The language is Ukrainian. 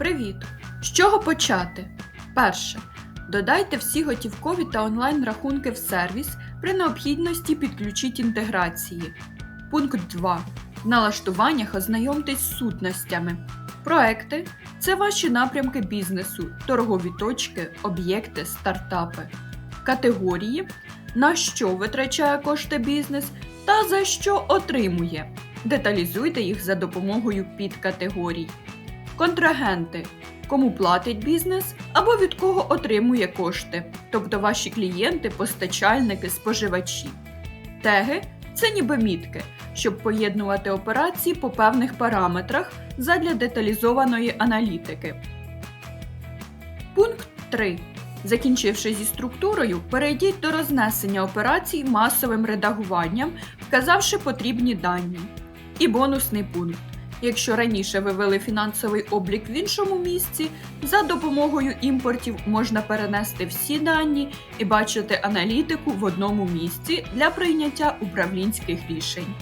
Привіт! З чого почати? Перше. Додайте всі готівкові та онлайн рахунки в сервіс. При необхідності підключіть інтеграції. Пункт 2. В налаштуваннях ознайомтесь з сутностями. Проекти це ваші напрямки бізнесу, торгові точки, об'єкти, стартапи. Категорії на що витрачає кошти бізнес та за що отримує. Деталізуйте їх за допомогою підкатегорій. Контрагенти кому платить бізнес або від кого отримує кошти, тобто ваші клієнти, постачальники, споживачі. Теги це ніби мітки, щоб поєднувати операції по певних параметрах задля деталізованої аналітики. Пункт 3. Закінчивши зі структурою, перейдіть до рознесення операцій масовим редагуванням, вказавши потрібні дані. І бонусний пункт. Якщо раніше ви вели фінансовий облік в іншому місці, за допомогою імпортів можна перенести всі дані і бачити аналітику в одному місці для прийняття управлінських рішень.